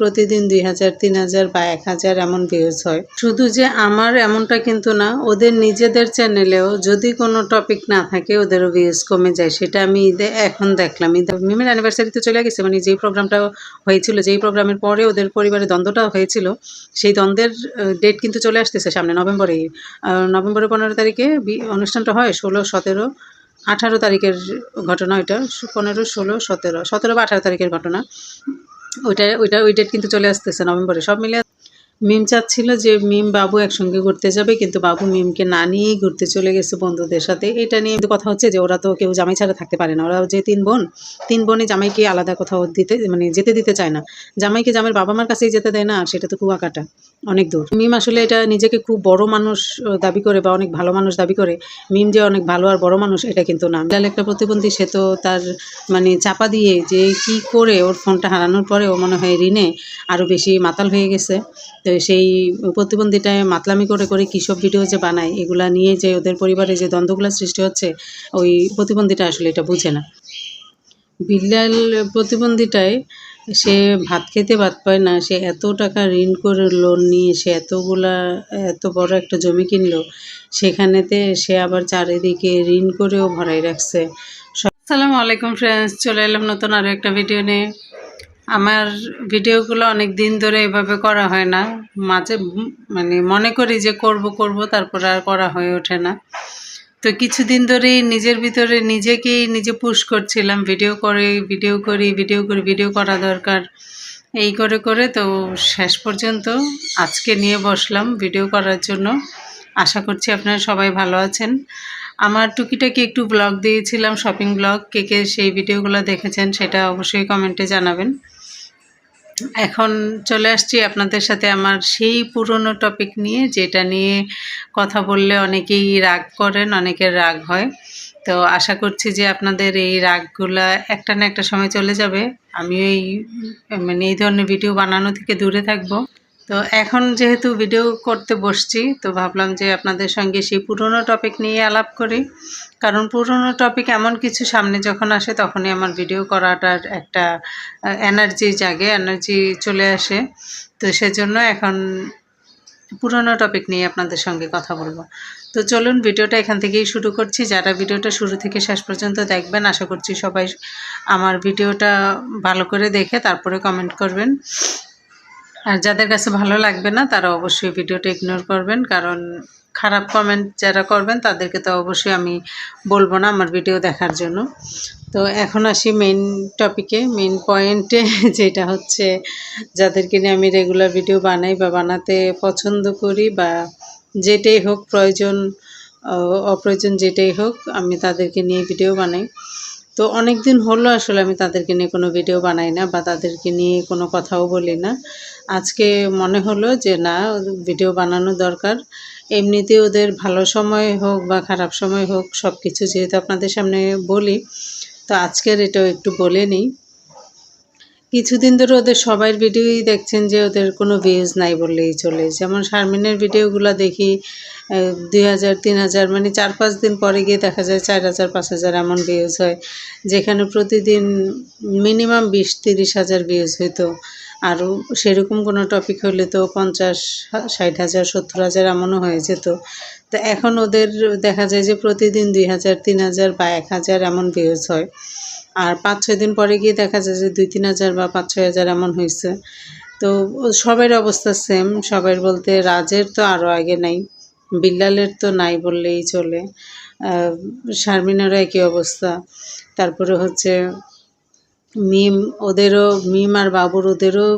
প্রতিদিন দুই হাজার, তিন হাজার বা এক হাজার এমন ভিউজ হয়। শুধু যে আমার এমনটা কিন্তু না, ওদের নিজেদের চ্যানেলেও যদি কোনো টপিক না থাকে ওদেরও ভিউজ কমে যায়। সেটা আমি ঈদে এখন দেখলাম। ঈদ মিমের অ্যানিভার্সারিতে চলে গেছে মানে যেই প্রোগ্রামটা হয়েছিল, যেই প্রোগ্রামের পরে ওদের পরিবারে দ্বন্দ্বটা হয়েছিল, সেই দ্বন্দ্বের ডেট কিন্তু চলে আসতেছে সামনে নভেম্বরেই নভেম্বরের পনেরো তারিখে অনুষ্ঠানটা হয় ষোলো, সতেরো, আঠারো তারিখের ঘটনা ওইটা পনেরো, ষোলো, সতেরো সতেরো বা আঠারো তারিখের ঘটনা। ওইটা ওইটা ওই ডেট কিন্তু চলে আসতেছে নভেম্বরে। সব মিলে মিম চাচ্ছিল যে মিম বাবু একসঙ্গে ঘুরতে যাবে, কিন্তু বাবু মিমকে না নিয়েই ঘুরতে চলে গেছে বন্ধুদের সাথে। এটা নিয়ে কথা হচ্ছে যে ওরা তো কেউ জামাই ছাড়া থাকতে পারে না। ওরা যে তিন বোন, তিন বোনে জামাইকে আলাদা কোথাও দিতে মানে যেতে দিতে চায় না। জামাইকে জামাইয়ের বাবা মার কাছেই যেতে দেয় না সেটা তো কুয়াকাটা, অনেক দূর। মিম আসলে এটা নিজেকে খুব বড় মানুষ দাবি করে বা অনেক ভালো মানুষ দাবি করে। মিম যে অনেক ভালো আর বড় মানুষ, এটা কিন্তু না। বিলাল একটা প্রতিবন্ধী, সে তো তার মানে চাপা দিয়ে যে কি করে ওর ফোনটা হারানোর পরে ও মনে হয় ঋণে আরও বেশি মাতাল হয়ে গেছে। তো সেই প্রতিবন্ধীটায় মাতলামি করে করে কী ভিডিও যে বানায়, এগুলা নিয়ে যে ওদের পরিবারে যে দ্বন্দ্বগুলো সৃষ্টি হচ্ছে, ওই প্রতিবন্ধীটা আসলে এটা বুঝে না। বিল্লাল প্রতিবন্ধীটায় সে ভাত খেতে ভাত পায় না, সে এত টাকা ঋণ করে লোন নিয়ে, সে এতগুলা, এত বড় একটা জমি কিনলো, সেখানেতে সে আবার চারিদিকে ঋণ করেও ভরাই রাখছে। আসসালামু আলাইকুম ফ্রেন্ডস চলে এলাম নতুন আরও একটা ভিডিও নিয়ে। আমার ভিডিওগুলো অনেক দিন ধরে এভাবে করা হয় না। মাঝে মানে মনে করি যে করব করব, তারপর আর করা হয়ে ওঠে না। তো কিছুদিন ধরেই নিজের ভিতরে নিজেকেই নিজে পুশ করছিলাম ভিডিও করে ভিডিও করি ভিডিও করি ভিডিও করা দরকার। এই করে করে তো শেষ পর্যন্ত আজকে নিয়ে বসলাম ভিডিও করার জন্য। আশা করছি আপনারা সবাই ভালো আছেন। আমার টুকিটাকি একটু ব্লগ দিয়েছিলাম শপিং ব্লগ কে কে সেই ভিডিওগুলো দেখেছেন সেটা অবশ্যই কমেন্টে জানাবেন। এখন চলে আসছি আপনাদের সাথে আমার সেই পুরনো টপিক নিয়ে, যেটা নিয়ে কথা বললে অনেকেই রাগ করেন, অনেকের রাগ হয়। তো আশা করছি যে আপনাদের এই রাগগুলা একটা না একটা সময় চলে যাবে। আমি এই মানে এই ধরনের ভিডিও বানানো থেকে দূরে থাকব। তো এখন যেহেতু ভিডিও করতে বসছি, তো ভাবলাম যে আপনাদের সঙ্গে সেই পুরনো টপিক নিয়ে আলাপ করি। কারণ পুরনো টপিক এমন কিছু সামনে যখন আসে, তখনই আমার ভিডিও করাটার একটা এনার্জি জাগে এনার্জি চলে আসে। তো সেজন্য এখন পুরনো টপিক নিয়ে আপনাদের সঙ্গে কথা বলব। তো চলুন ভিডিওটা এখান থেকেই শুরু করছি। যারা ভিডিওটা শুরু থেকে শেষ পর্যন্ত দেখবেন, আশা করছি সবাই আমার ভিডিওটা ভালো করে দেখে, তারপরে কমেন্ট করবেন। আর যাদের কাছে ভালো লাগবে না, তারা অবশ্যই ভিডিওটা ইগনোর করবেন, কারণ খারাপ কমেন্ট যারা করবেন, তাদেরকে তো অবশ্যই আমি বলব না আমার ভিডিও দেখার জন্য। তো এখন আসি মেইন টপিকে মেইন পয়েন্টে যেটা হচ্ছে যাদেরকে নিয়ে আমি রেগুলার ভিডিও বানাই বা বানাতে পছন্দ করি বা যেটাই হোক প্রয়োজন অপ্রয়োজন যেটাই হোক, আমি তাদেরকে নিয়ে ভিডিও বানাই। তো অনেক দিন হলো আসলে আমি তাদেরকে নিয়ে কোনো ভিডিও বানাই না বা তাদেরকে নিয়ে কোনো কথাও বলি না। আজকে মনে হলো যে না ভিডিও বানানো দরকার। এমনিতে ওদের ভালো সময় হোক বা খারাপ সময় হোক সব কিছু যেহেতু আপনাদের সামনে বলি, তো আজকের এটাও একটু বলে নিই। কিছুদিন ধরে ওদের সবার ভিডিওই দেখছেন যে ওদের কোনো ভিউজ নাই বললেই চলে। যেমন শারমিনের ভিডিওগুলো দেখি দুই হাজার, তিন হাজার মানে চার পাঁচ দিন পরে গিয়ে দেখা যায় চার হাজার, পাঁচ হাজার এমন ভিউজ হয়, যেখানে প্রতিদিন মিনিমাম বিশ তিরিশ হাজার ভিউজ হইতো। আরও সেরকম কোনো টপিক হলে তো পঞ্চাশ, ষাট হাজার, সত্তর হাজার এমনও হয়ে যেত। তো এখন ওদের দেখা যায় যে প্রতিদিন দুই হাজার, তিন হাজার বা এক হাজার এমন ভিউজ হয়। আর পাঁচ, ছয় দিন পরে গিয়ে দেখা যায় যে দুই, তিন হাজার বা পাঁচ, ছয় হাজার এমন হয়েছে। তো সবার অবস্থা সেম সবার বলতে রাজের তো আরও আগে নাই, বিল্লালের তো নাই বললেই চলে। শারমিনারও একই অবস্থা। তারপরে হচ্ছে মিম, ওদেরও, মিম আর বাবুর ওদেরও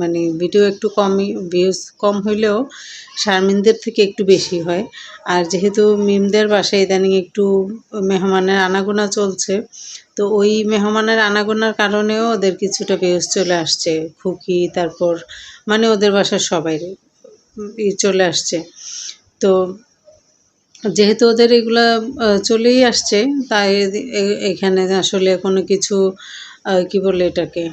মানে ভিডিও একটু কমই ভিউজ কম হইলেও শারমিনদের থেকে একটু বেশি হয়। আর যেহেতু মিমদের বাসায় ইদানিং একটু মেহমানের আনাগোনা চলছে, তো ওই মেহমানের আনাগোনার কারণেও ওদের কিছুটা ভিউজ চলে আসছে, খুকি, তারপর মানে ওদের বাসার সবাই চলে আসছে। তো যেহেতু ওদের এগুলা চলেই আসছে, তাই এখানে আসলে কোনো কিছু কি বলে এটাকে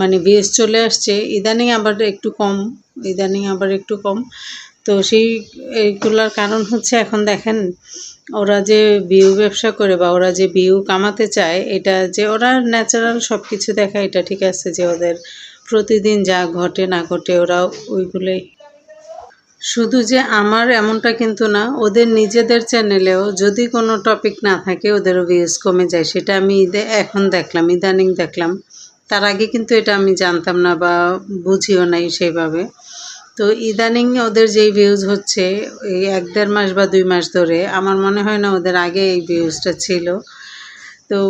মানে ভিউজ চলে আসছে। ইদানিং আবার একটু কম, ইদানিং আবার একটু কম। তো সেই, এইগুলার কারণ হচ্ছে এখন দেখেন, ওরা যে ভিউ ব্যবসা করে বা ওরা যে ভিউ কামাতে চায়, এটা যে ওরা ন্যাচারাল সব কিছু দেখায়, এটা ঠিক আছে যে ওদের প্রতিদিন যা ঘটে না ঘটে ওরা ওইগুলোই শুধু যে আমার এমনটা কিন্তু না, ওদের নিজেদের চ্যানেলেও যদি কোনো টপিক না থাকে, ওদেরও ভিউজ কমে যায়। সেটা আমি ইদে- এখন দেখলাম, ইদানিং দেখলাম। তার আগে কিন্তু এটা আমি জানতাম না বা বুঝিও নাই সেইভাবে। তো ইদানিং ওদের যেই ভিউজ হচ্ছে, এই এক দেড় মাস বা দুই মাস ধরে, আমার মনে হয় না ওদের আগে এই ভিউজটা ছিল। তো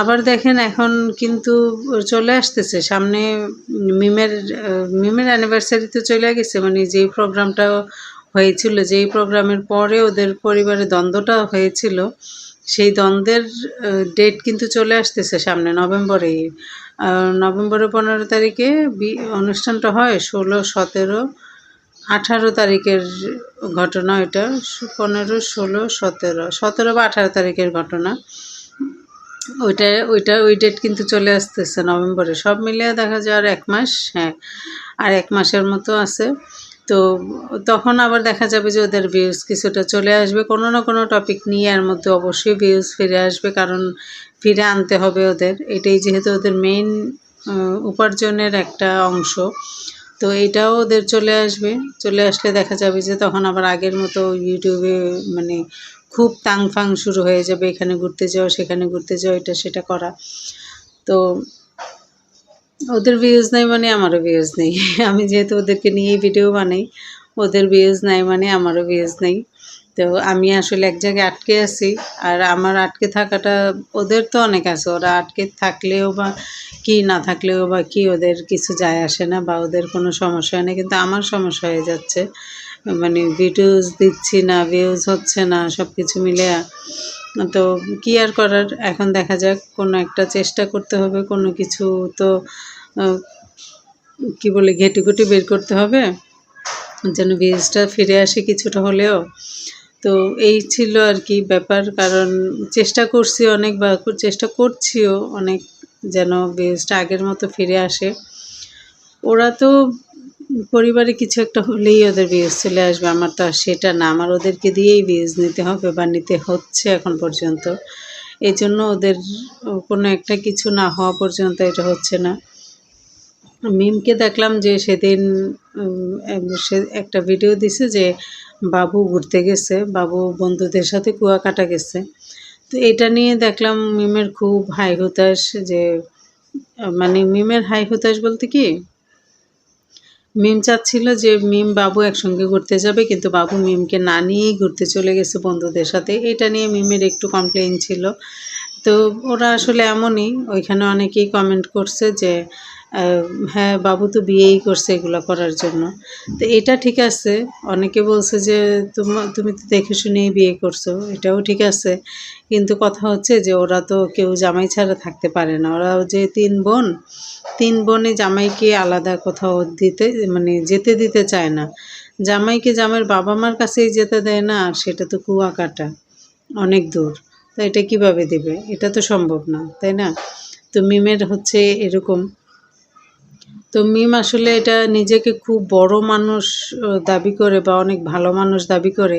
আবার দেখেন এখন কিন্তু চলে আসতেছে। সামনে মিমের মিমের অ্যানিভার্সারি তো চলে গেছে মানে যেই প্রোগ্রামটা হয়েছিল যেই প্রোগ্রামের পরে ওদের পরিবারে দ্বন্দ্বটা হয়েছিল সেই দ্বন্দ্বের ডেট কিন্তু চলে আসতেছে সামনে নভেম্বরেই আহ, নভেম্বরের পনেরো তারিখে বি- অনুষ্ঠানটা হয় ষোলো সতেরো আঠারো তারিখের ঘটনা এটা পনেরো ষোলো সতেরো সতেরো বা আঠারো তারিখের ঘটনা। ওইটা ওইটা ওই ডেট কিন্তু চলে আসতেছে নভেম্বরে। সব মিলিয়ে দেখা যায় আর এক মাস হ্যাঁ আর এক মাসের মতো আছে। তো তখন আবার দেখা যাবে যে ওদের ভিউজ কিছুটা চলে আসবে। কোনো না কোনো টপিক নিয়ে এর মধ্যে অবশ্যই ভিউজ ফিরে আসবে, কারণ ফিরে আনতে হবে ওদের। এটাই যেহেতু ওদের মেইন উপার্জনের একটা অংশ। তো এটাও ওদের চলে আসবে। চলে আসলে দেখা যাবে যে তখন আবার আগের মতো ইউটিউবে মানে খুব তাং ফাং শুরু হয়ে যাবে, এখানে ঘুরতে যাও, সেখানে ঘুরতে যাও, এটা সেটা করা। তো ওদের ভিউজ নেই মানে আমারও ভিউজ নেই। আমি যেহেতু ওদেরকে নিয়েই ভিডিও বানাই, ওদের ভিউজ নাই মানে আমারও ভিউজ নেই। তো আমি আসলে এক জায়গায় আটকে আছি। আর আমার আটকে থাকাটা ওদের তো অনেক আছে। ওরা আটকে থাকলেও বা কি, না থাকলেও বা কি, ওদের কিছু যায় আসে না বা ওদের কোনো সমস্যা হয় না। কিন্তু আমার সমস্যা হয়ে যাচ্ছে। মানে ভিডিওস দিচ্ছি না ভিউজ হচ্ছে না সব কিছু মিলে তো কি আর করার? এখন দেখা যাক, কোনো একটা চেষ্টা করতে হবে, কোনো কিছু তো কি বলে ঘেটে ঘুটে বের করতে হবে। যেন ভিউজটা ফিরে আসে কিছুটা হলেও। তো এই ছিল আর কি ব্যাপার, কারণ চেষ্টা করছি অনেক বা চেষ্টা করছিও অনেক যেন ভিউজটা আগের মতো ফিরে আসে। ওরা তো পরিবারে কিছু একটা হলেই ওদের ভিউজ চলে আসবে, আমার তো আর সেটা না। আমার ওদেরকে দিয়েই ভিউজ নিতে হবে বা নিতে হচ্ছে এখন পর্যন্ত। এই জন্য ওদের কোনো একটা কিছু না হওয়া পর্যন্ত এটা হচ্ছে না। মিমকে দেখলাম যে সেদিন সে একটা ভিডিও দিছে যে বাবু ঘুরতে গেছে, বাবু বন্ধুদের সাথে কুয়াকাটা গেছে। তো এটা নিয়ে দেখলাম মিমের খুব হাই হুতাশ যে মানে মিমের হাই হুতাশ বলতে কি? মিম চাচ্ছিল যে মিম বাবু একসঙ্গে ঘুরতে যাবে, কিন্তু বাবু মিমকে না নিয়েই ঘুরতে চলে গেছে বন্ধুদের সাথে। এটা নিয়ে মিমের একটু কমপ্লেন ছিল। তো ওরা আসলে এমনই, ওইখানে অনেকেই কমেন্ট করছে যে হ্যাঁ বাবু তো বিয়েই করছে এগুলো করার জন্য। তো এটা ঠিক আছে, অনেকে বলছে যে, তোমা- তুমি তো দেখে শুনেই বিয়ে করছ। এটাও ঠিক আছে। কিন্তু কথা হচ্ছে যে, ওরা তো কেউ জামাই ছাড়া থাকতে পারে না। ওরা যে তিন বোন, তিন বোনে জামাইকে আলাদা কোথাও দিতে মানে যেতে দিতে চায় না। জামাইকে জামাইয়ের বাবা মার কাছেই যেতে দেয় না, আর সেটা তো কুয়াকাটা, অনেক দূর। তো এটা কীভাবে দেবে? এটা তো সম্ভব না, তাই না? তো মিমের হচ্ছে এরকম। তো মিম আসলে এটা নিজেকে খুব বড় মানুষ দাবি করে বা অনেক ভালো মানুষ দাবি করে।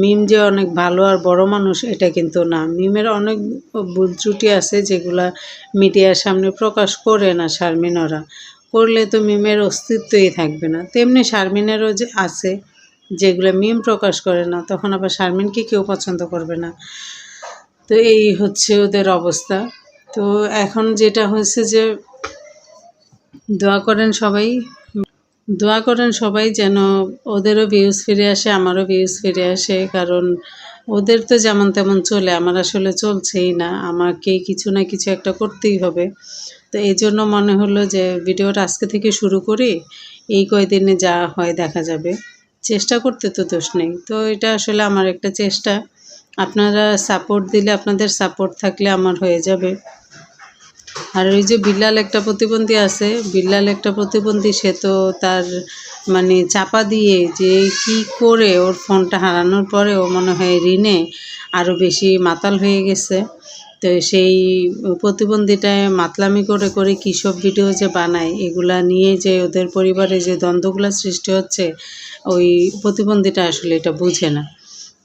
মিম যে অনেক ভালো আর বড় মানুষ, এটা কিন্তু না। মিমের অনেক ভুল ত্রুটি আছে যেগুলা মিডিয়ার সামনে প্রকাশ করে না শারমিন ওরা। করলে তো মিমের অস্তিত্বই থাকবে না। তেমনি শারমিনেরও যে আছে, যেগুলো মিম প্রকাশ করে না, তখন আবার শারমিনকে কেউ পছন্দ করবে না। তো এই হচ্ছে ওদের অবস্থা। তো এখন যেটা হয়েছে যে দোয়া করেন সবাই, দোয়া করেন সবাই যেন ওদেরও ভিউজ ফিরে আসে, আমারও ভিউজ ফিরে আসে। কারণ ওদের তো যেমন তেমন চলে, আমার আসলে চলছেই না। আমাকে কিছু না কিছু একটা করতেই হবে। তো এই জন্য মনে হলো যে ভিডিওটা আজকে থেকে শুরু করি, এই কয়দিনে যা হয় দেখা যাবে। চেষ্টা করতে তো দোষ নেই। তো এটা আসলে আমার একটা চেষ্টা। আপনারা সাপোর্ট দিলে, আপনাদের সাপোর্ট থাকলে আমার হয়ে যাবে। আর ওই যে বিল্লাল একটা প্রতিবন্ধী আছে, বিল্লাল একটা প্রতিবন্ধী, সে তো তার মানে চাপা দিয়ে যে কি করে ওর ফোনটা হারানোর পরে ও মনে হয় ঋণে আরও বেশি মাতাল হয়ে গেছে। তো সেই প্রতিবন্ধীটায় মাতলামি করে করে কী সব ভিডিও যে বানায়, এগুলা নিয়ে যে ওদের পরিবারে যে দ্বন্দ্বগুলো সৃষ্টি হচ্ছে, ওই প্রতিবন্ধীটা আসলে এটা বুঝে না।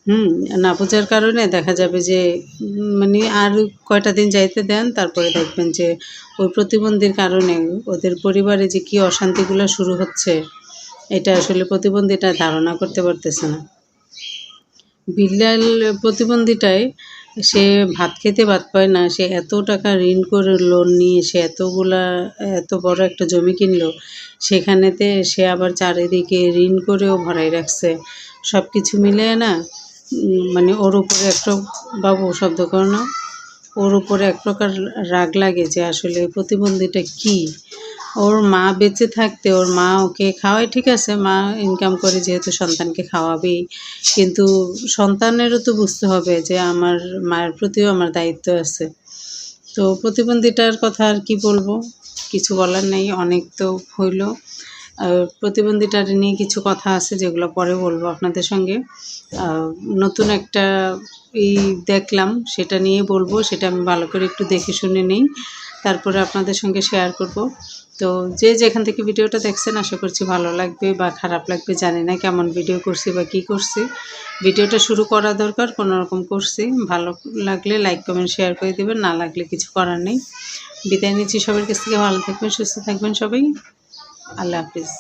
হুম, না বোঝার কারণে দেখা যাবে যে মানে আর কয়টা দিন যাইতে দেন, তারপরে দেখবেন যে ওই প্রতিবন্ধীর কারণে ওদের পরিবারে যে কি অশান্তিগুলো শুরু হচ্ছে, এটা আসলে প্রতিবন্ধীটা ধারণা করতে পারতেছে না। বিল্লাল প্রতিবন্ধীটায় সে ভাত খেতে ভাত পায় না, সে এত টাকা ঋণ করে লোন নিয়ে সে এতগুলা, এত বড় একটা জমি কিনলো, সেখানেতে সে আবার চারিদিকে ঋণ করেও ভরাই রাখছে। সব কিছু মিলে না মানে ওর উপরে একটা বাবু, শব্দ করো না। ওর উপরে এক প্রকার রাগ লাগে যে আসলে প্রতিবন্ধীটা কি? ওর মা বেঁচে থাকতে ওর মা ওকে খাওয়ায়, ঠিক আছে? মা ইনকাম করে যেহেতু সন্তানকে খাওয়াবেই। কিন্তু সন্তানেরও তো বুঝতে হবে যে আমার মায়ের প্রতিও আমার দায়িত্ব আছে। তো প্রতিবন্ধীটার কথা আর কি বলব? কিছু বলার নেই, অনেক তো হইল। প্রতিবন্ধীটার নিয়ে কিছু কথা আছে যেগুলো পরে বলব আপনাদের সঙ্গে। নতুন একটা এই দেখলাম, সেটা নিয়ে বলব, সেটা আমি ভালো করে একটু দেখে শুনে নিই। তারপরে আপনাদের সঙ্গে শেয়ার করব। তো যে যেখান থেকে ভিডিওটা দেখছেন, আশা করছি ভালো লাগবে বা খারাপ লাগবে, জানি না কেমন ভিডিও করছি বা কী করছি। ভিডিওটা শুরু করা দরকার, কোনো রকম করছি। ভালো লাগলে লাইক কমেন্ট শেয়ার করে দেবেন, না লাগলে কিছু করার নেই। বিদায় নিচ্ছি সবার কাছ থেকে, ভালো থাকবেন, সুস্থ থাকবেন সবাই। আল্লাহ হাফিজ